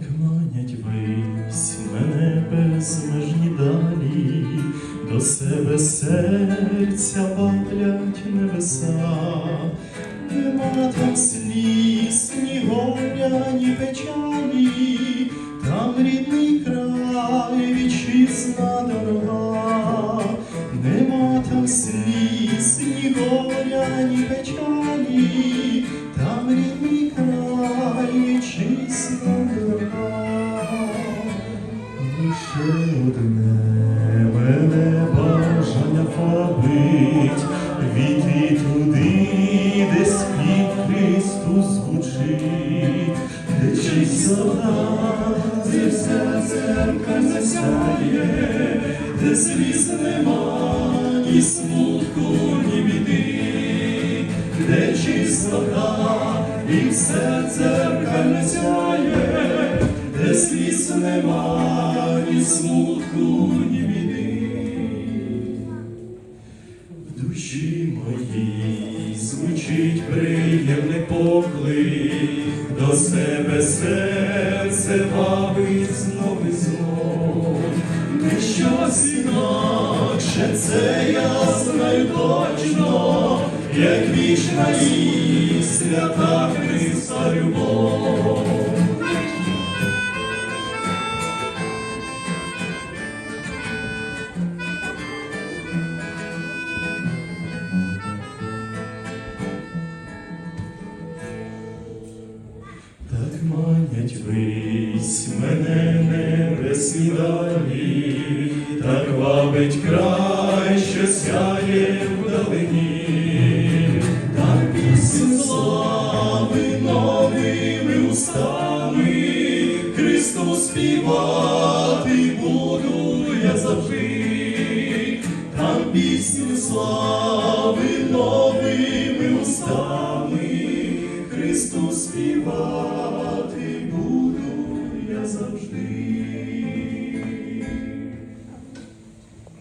так манять вись мене безмежні далі, до себе серця палять небеса, нема там сліз, ні горя, ні печалі, там рідний край, вітчизна дорога, нема там сліз, ні горя, ні печалі, там рідний край. Чистота, де вся церква засяє, де сліз нема, ні смутку, ні біди, де чистота, і все церква не сяє, де сліз нема, ні смутку, ні біди. Звучить приємний поклик, до себе серце вабить знов і знов. Не щось інакше, це я знаю точно, як вічна і свята Христа любов. Вись мене небесні далі, так вабить край, що сяє вдалині, так пісень слави новими устами, Христу співати буду я завжди, там пісню слави новими устами, Христу співати завжди.